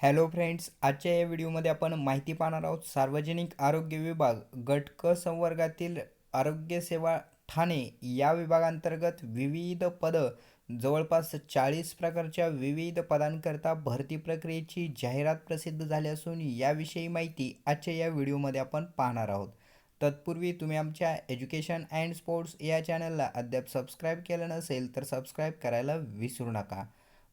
Hello friends आजच्या या व्हिडिओमध्ये आपण माहिती पाहणार आहोत सार्वजनिक आरोग्य विभाग गट क संवर्गातील आरोग्यसेवा ठाणे या विभागांतर्गत विविध पदं जवळपास चाळीस प्रकारच्या विविध पदांकरता भरती प्रक्रियेची जाहिरात प्रसिद्ध झाली असून याविषयी माहिती आजच्या या व्हिडिओमध्ये आपण पाहणार आहोत. तत्पूर्वी तुम्ही आमच्या एज्युकेशन अँड स्पोर्ट्स या चॅनलला अद्याप सबस्क्राईब केलं नसेल तर सबस्क्राईब करायला विसरू नका.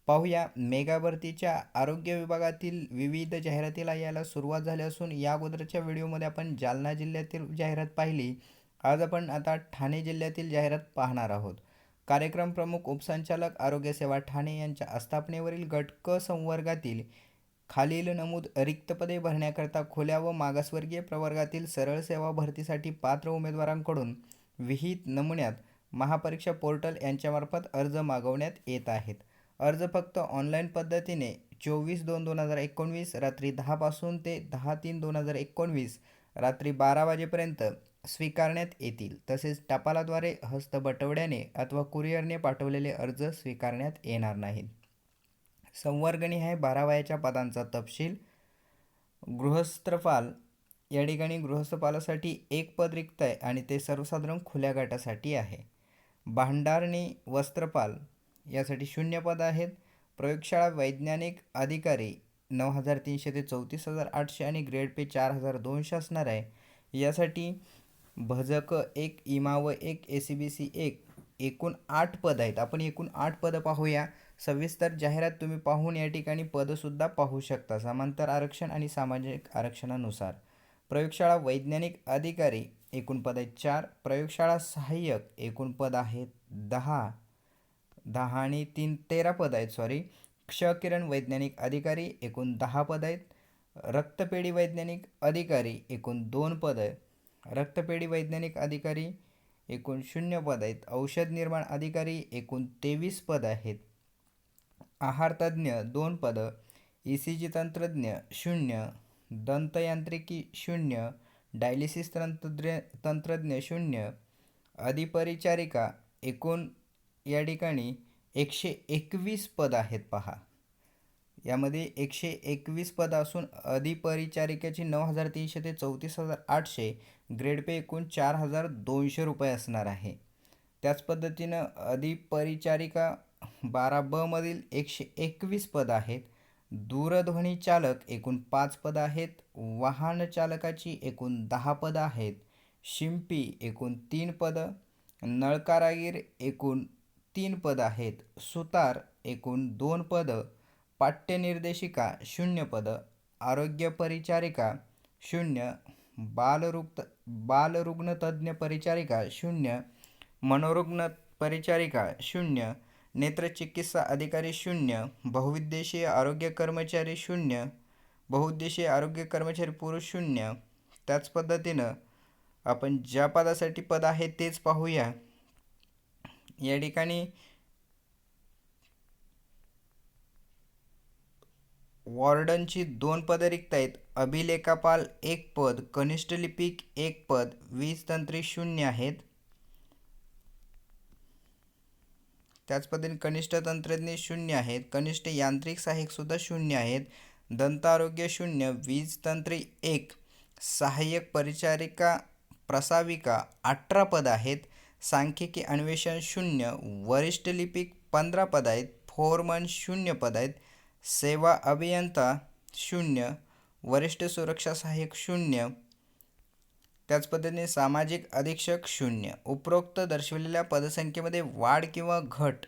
पाहूया. मेगाभरतीच्या आरोग्य विभागातील विविध जाहिरातीला यायला सुरुवात झाली असून या अगोदरच्या व्हिडिओमध्ये आपण जालना जिल्ह्यातील जाहिरात पाहिली. आज आपण आता ठाणे जिल्ह्यातील जाहिरात पाहणार आहोत. कार्यक्रम प्रमुख उपसंचालक आरोग्यसेवा ठाणे यांच्या आस्थापनेवरील गट क संवर्गातील खालील नमूद रिक्त पदे भरण्याकरता खुल्या व मागासवर्गीय प्रवर्गातील सरळ सेवा भरतीसाठी पात्र उमेदवारांकडून विहित नमुन्यात महापरीक्षा पोर्टल यांच्यामार्फत अर्ज मागवण्यात येत आहेत. अर्ज फक्त ऑनलाईन पद्धतीने चोवीस दोन दोन हजार एकोणवीस रात्री दहापासून ते दहा तीन दोन हजार एकोणवीस रात्री बारा वाजेपर्यंत स्वीकारण्यात येतील. तसेच टपालाद्वारे हस्तबटवड्याने अथवा कुरिअरने पाठवलेले अर्ज स्वीकारण्यात येणार नाहीत. संवर्गणी आहे बारा वयाच्या पदांचा तपशील. गृहस्थपाल या ठिकाणी गृहस्थपालासाठी एक पद रिक्त आहे आणि ते सर्वसाधारण खुल्या गटासाठी आहे. भांडारणी वस्त्रपाल यासाठी शून्य पद आहेत. प्रयोगशाळा वैज्ञानिक अधिकारी नऊ हजार तीनशे ते चौतीस हजार आठशे आणि ग्रेड पे चार हजार दोनशे असणार आहे. यासाठी भजक एक इमा व एक ए सी बी सी एक एकूण आठ पद आहेत. आपण एकूण आठ पदं पाहूया. सविस्तर जाहिरात तुम्ही पाहून या ठिकाणी पदसुद्धा पाहू शकता. समांतर आरक्षण आणि सामाजिक आरक्षणानुसार. प्रयोगशाळा वैज्ञानिक अधिकारी एकूण पद आहेत चार. प्रयोगशाळा सहाय्यक एकूण पद आहेत दहा. दहा आणि तीन तेरा पद आहेत सॉरी क्षकिरण वैज्ञानिक अधिकारी एकूण दहा पद आहेत. रक्तपेढी वैज्ञानिक अधिकारी एकूण दोन पद आहेत. रक्तपेढी वैज्ञानिक अधिकारी एकूण शून्य पद आहेत. औषध निर्माण अधिकारी एकूण तेवीस पद आहेत. आहारतज्ज्ञ दोन पदं ई सी जी तंत्रज्ञ शून्य दंतयांत्रिकी शून्य डायलिसिस तंत्रज्ञ तंत्रज्ञ शून्य अधिपरिचारिका एकूण या ठिकाणी एकशे एकवीस पद आहेत पहा. यामध्ये एकशे एकवीस पद असून अधिपरिचारिकेची नऊ हजार तीनशे ते चौतीस हजार आठशे ग्रेड पे एकूण चार हजार दोनशे रुपये असणार आहे. त्याच पद्धतीनं अधिपरिचारिका बारा बमधील एकशे एकवीस पद आहेत. दूरध्वनी चालक एकूण पाच पद आहेत. वाहन चालकाची एकूण दहा पदं आहेत. शिंपी एकूण तीन पदं. नळकारागीर एकूण तीन पद आहेत. सुतार एकूण दोन पदं पाठ्यनिर्देशिका शून्य पदं आरोग्य परिचारिका शून्य बालरुग्ण बालरुग्णतज्ज्ञ परिचारिका शून्य मनोरुग्ण परिचारिका शून्य नेत्रचिकित्सा अधिकारी शून्य बहुउद्देशीय आरोग्य कर्मचारी शून्य बहुउद्देशीय आरोग्य कर्मचारी पुरुष शून्य. त्याच पद्धतीनं आपण ज्या पदासाठी पद आहे तेच पाहूया. या ठिकाणी वॉर्डनची दोन पदं रिक्त आहेत अभिलेखापाल एक पद कनिष्ठ लिपिक एक पद वीज तंत्री शून्य आहेत. त्याच पद्धतीने कनिष्ठ तंत्रज्ञ शून्य आहेत. कनिष्ठ यांत्रिक सहाय्यकसुद्धा शून्य आहेत. दंत आरोग्य शून्य वीज तंत्री एक. सहाय्यक परिचारिका प्रसाविका अठरा पद आहेत. सांख्यिकी अन्वेषण शून्य वरिष्ठ लिपिक पंधरा पद आहेत फोरमन शून्य पद आहेत सेवा अभियंता शून्य वरिष्ठ सुरक्षा सहाय्यक शून्य त्याच पद्धतीने सामाजिक अधीक्षक शून्य. उपरोक्त दर्शवलेल्या पदसंख्येमध्ये वाढ किंवा घट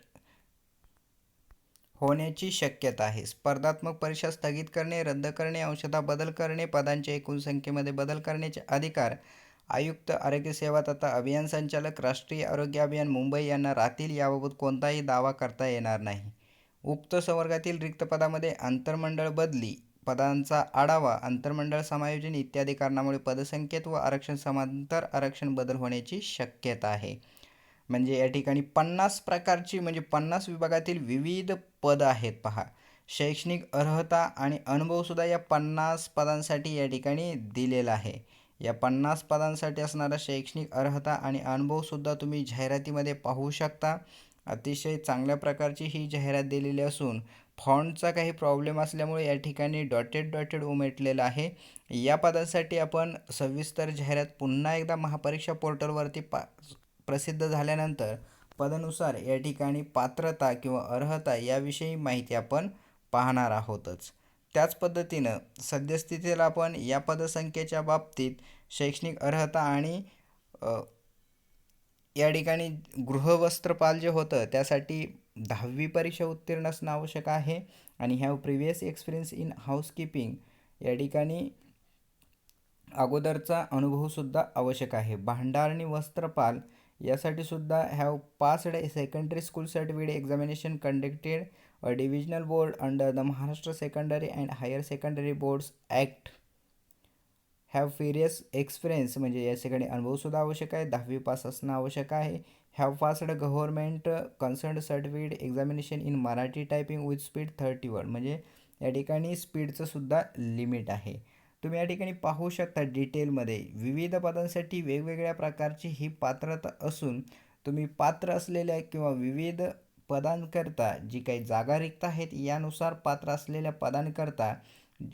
होण्याची शक्यता आहे. स्पर्धात्मक परीक्षा स्थगित करणे रद्द करणे अंशतः बदल करणे पदांच्या एकूण संख्येमध्ये बदल करण्याचे अधिकार आयुक्त आरोग्य सेवा तथा अभियान संचालक राष्ट्रीय आरोग्य अभियान मुंबई यांना राहतील याबाबत कोणताही दावा करता येणार नाही. उक्त संवर्गातील रिक्त पदामध्ये आंतरमंडळ बदली पदांचा आढावा आंतरमंडळ समायोजन इत्यादी कारणामुळे पदसंख्येत व आरक्षण समांतर आरक्षण बदल होण्याची शक्यता आहे. म्हणजे या ठिकाणी पन्नास प्रकारची म्हणजे पन्नास विभागातील विविध पद आहेत पहा. शैक्षणिक अर्हता आणि अनुभवसुद्धा या पन्नास पदांसाठी या ठिकाणी दिलेला आहे. या पन्नास पदांसाठी असणारा शैक्षणिक अर्हता आणि अनुभवसुद्धा तुम्ही जाहिरातीमध्ये पाहू शकता. अतिशय चांगल्या प्रकारची ही जाहिरात दिलेली असून फॉन्टचा काही प्रॉब्लेम असल्यामुळे या ठिकाणी डॉटेड डॉटेड उमेटलेलं आहे. या पदासाठी आपण सविस्तर जाहिरात पुन्हा एकदा महापरीक्षा पोर्टलवरती पा प्रसिद्ध झाल्यानंतर पदानुसार या ठिकाणी पात्रता किंवा अर्हता याविषयी माहिती आपण पाहणार आहोतच. त्याच पद्धतीनं सद्यस्थितीला आपण या पदसंख्येच्या बाबतीत शैक्षणिक अर्हता आणि या ठिकाणी गृहवस्त्रपाल जे होतं त्यासाठी दहावी परीक्षा उत्तीर्ण असणं आवश्यक आहे. आणि have previous experience in housekeeping या ठिकाणी अगोदरचा अनुभवसुद्धा आवश्यक आहे. भांडार आणि वस्त्रपाल यासाठी सुद्धा have passed secondary school certificate examination conducted a divisional board under the Maharashtra secondary and higher secondary Boards act. Have previous experience म्हणजे या ठिकाणी अनुभवसुद्धा आवश्यक आहे दहावी पास असणं आवश्यक आहे. Have passed government concern certificate examination in Marathi typing with speed thirty word म्हणजे या ठिकाणी स्पीडचं सुद्धा लिमिट आहे. तुम्ही या ठिकाणी पाहू शकता डिटेलमध्ये विविध पदांसाठी वेगवेगळ्या प्रकारची ही पात्रता असून तुम्ही पात्र असलेल्या किंवा विविध पदांकरता जी काही जागा रिक्त आहेत यानुसार पात्र असलेल्या पदांकरता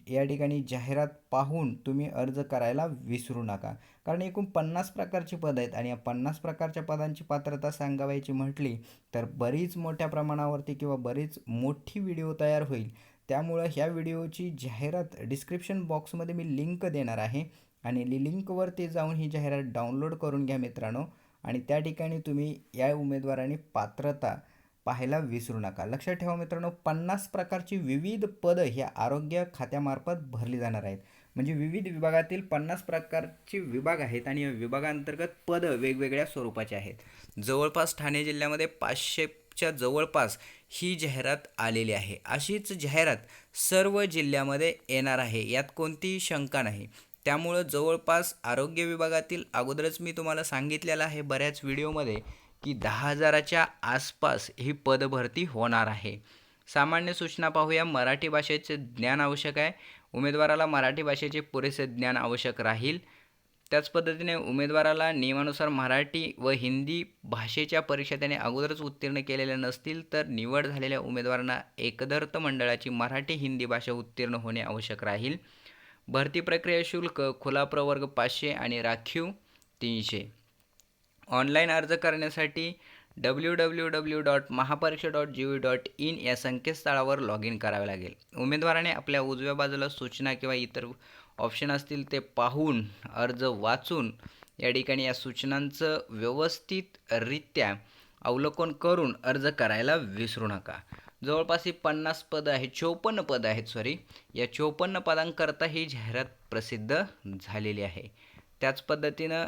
या ठिकाणी जाहिरात पाहून तुम्ही अर्ज करायला विसरू नका. कारण एकूण पन्नास प्रकारची पदं आहेत आणि या पन्नास प्रकारच्या पदांची पात्रता सांगावायची म्हटली तर बरीच मोठ्या प्रमाणावरती किंवा बरीच मोठी व्हिडिओ तयार होईल. त्यामुळं ह्या व्हिडिओची जाहिरात डिस्क्रिप्शन बॉक्समध्ये मी लिंक देणार आहे आणि लिंकवरती जाऊन ही जाहिरात डाउनलोड करून घ्या मित्रांनो. आणि त्या ठिकाणी तुम्ही या उमेदवारांनी पात्रता पाहायला विसरू नका. लक्षात ठेवा मित्रांनो पन्नास प्रकारची विविध पदं ह्या आरोग्य खात्यामार्फत भरली जाणार आहेत. म्हणजे विविध विभागातील पन्नास प्रकारचे विभाग आहेत आणि या विभागांतर्गत पदं वेगवेगळ्या स्वरूपाचे आहेत. जवळपास ठाणे जिल्ह्यामध्ये पाचशेच्या जवळपास ही जाहिरात आलेली आहे. अशीच जाहिरात सर्व जिल्ह्यामध्ये येणार आहे यात कोणतीही शंका नाही. त्यामुळं जवळपास आरोग्य विभागातील अगोदरच मी तुम्हाला सांगितलेलं आहे बऱ्याच व्हिडिओमध्ये की दहा हजाराच्या आसपास ही पदभरती होणार आहे. सामान्य सूचना पाहूया. मराठी भाषेचे ज्ञान आवश्यक आहे. उमेदवाराला मराठी भाषेचे पुरेसे ज्ञान आवश्यक राहील. त्याच पद्धतीने उमेदवाराला नियमानुसार मराठी व हिंदी भाषेच्या परीक्षा त्याने अगोदरच उत्तीर्ण केलेल्या नसतील तर निवड झालेल्या उमेदवारांना एकदर्थ मंडळाची मराठी हिंदी भाषा उत्तीर्ण होणे आवश्यक राहील. भरती प्रक्रिया शुल्क खुला प्रवर्ग पाचशे आणि राखीव तीनशे. ऑनलाईन अर्ज करण्यासाठी W W W dot Mahapariksha dot G V dot in या संकेतस्थळावर लॉग इन करावे लागेल. उमेदवाराने आपल्या उजव्या बाजूला सूचना किंवा इतर ऑप्शन असतील ते पाहून अर्ज वाचून या ठिकाणी या सूचनांचं व्यवस्थितरित्या अवलोकन करून अर्ज करायला विसरू नका. जवळपास ही पन्नास पदं आहेत चोपन्न पदं आहेत सॉरी या चोपन्न पदांकरता ही जाहिरात प्रसिद्ध झालेली आहे. त्याच पद्धतीनं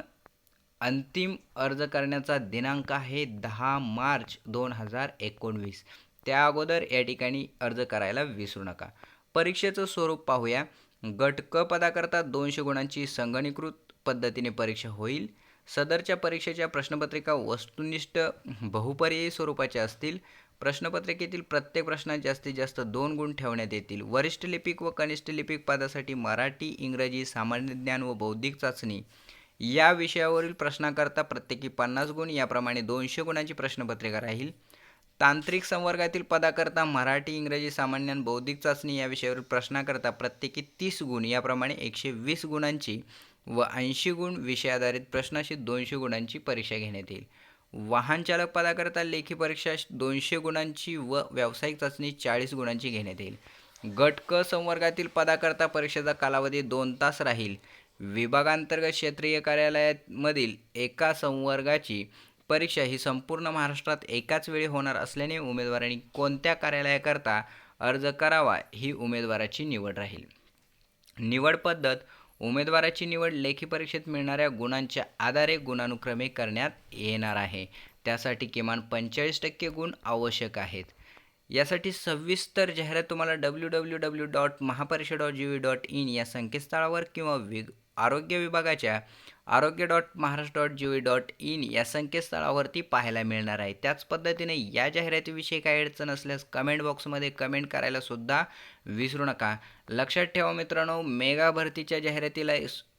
अंतिम अर्ज करण्याचा दिनांक आहे दहा मार्च दोन हजार एकोणवीस. त्या अगोदर या ठिकाणी अर्ज करायला विसरू नका. परीक्षेचं स्वरूप पाहूया. गट क पदाकरता दोनशे गुणांची संगणीकृत पद्धतीने परीक्षा होईल. सदरच्या परीक्षेच्या प्रश्नपत्रिका वस्तुनिष्ठ बहुपर्यायी स्वरूपाच्या असतील. प्रश्नपत्रिकेतील प्रत्येक प्रश्नात जास्तीत जास्त दोन गुण ठेवण्यात येतील. वरिष्ठ लिपिक व कनिष्ठ लिपिक पदासाठी मराठी इंग्रजी सामान्य ज्ञान व बौद्धिक चाचणी. या विषयावरील प्रश्नाकरता प्रत्येकी पन्नास गुण याप्रमाणे दोनशे गुणांची प्रश्नपत्रिका राहील. तांत्रिक संवर्गातील पदाकरता मराठी इंग्रजी सामान्य बौद्धिक चाचणी या विषयावरील प्रश्नाकरता प्रत्येकी तीस गुण याप्रमाणे एकशे वीस गुणांची व ऐंशी गुण विषयाधारित प्रश्नाशी दोनशे गुणांची परीक्षा घेण्यात येईल. वाहन चालक पदाकरता लेखी परीक्षा दोनशे गुणांची व व्यावसायिक चाचणी चाळीस गुणांची घेण्यात येईल. गट क संवर्गातील पदाकरता परीक्षेचा कालावधी दोन तास राहील. विभागांतर्गत क्षेत्रीय कार्यालयामधील एका संवर्गाची परीक्षा ही संपूर्ण महाराष्ट्रात एकाच वेळी होणार असल्याने उमेदवारांनी कोणत्या कार्यालयाकरता अर्ज करावा ही उमेदवाराची निवड राहील. निवड पद्धत उमेदवाराची निवड लेखी परीक्षेत मिळणाऱ्या गुणांच्या आधारे गुणानुक्रमे करण्यात येणार आहे. त्यासाठी किमान पंचेचाळीस टक्के गुण आवश्यक आहेत. यासाठी सविस्तर जाहिरात तुम्हाला W W W dot Mahapariksha dot G V dot in या संकेतस्थळावर किंवा विग आरोग्य विभागाच्या arogya dot Maharashtra dot G dot in या संकेतस्थळावरती पाहायला मिळणार आहे. त्याच पद्धतीने या जाहिरातीविषयी काही अडचण असल्यास कमेंट बॉक्समध्ये कमेंट करायला सुद्धा विसरू नका. लक्षात ठेवा मित्रांनो मेगा भरतीच्या जाहिरातीला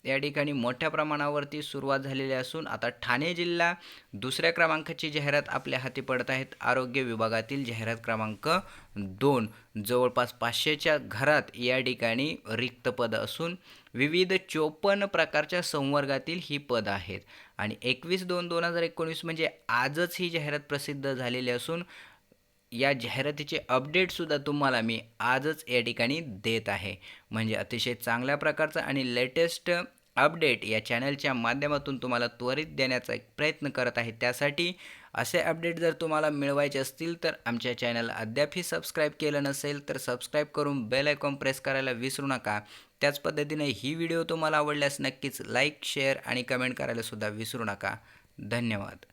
या ठिकाणी मोठ्या प्रमाणावरती सुरुवात झालेली असून आता ठाणे जिल्हा दुसऱ्या क्रमांकाची जाहिरात आपल्या हाती पडत आहेत. आरोग्य विभागातील जाहिरात क्रमांक दोन. जवळपास पाचशेच्या घरात या ठिकाणी रिक्त पद असून विविध चोपन्न प्रकारच्या संवर्गातील ही पद आहेत. आणि एकवीस दोन दोन हजार एकोणीस म्हणजे आजच ही जाहिरात प्रसिद्ध झालेली असून या जाहिरातीचे अपडेटसुद्धा तुम्हाला मी आजच या ठिकाणी देत आहे. म्हणजे अतिशय चांगल्या प्रकारचं आणि लेटेस्ट अपडेट या चॅनलच्या माध्यमातून तुम्हाला त्वरित देण्याचा एक प्रयत्न करत आहे. त्यासाठी असे अपडेट जर तुम्हाला मिळवायचे असतील तर आमच्या चॅनल अद्यापही सबस्क्राईब केलं नसेल तर सबस्क्राईब करून बेल आयकॉन प्रेस करायला विसरू नका. त्याच पद्धतीने ही व्हिडिओ तुम्हाला आवडल्यास नक्कीच लाईक शेअर आणि कमेंट करायलासुद्धा विसरू नका. धन्यवाद.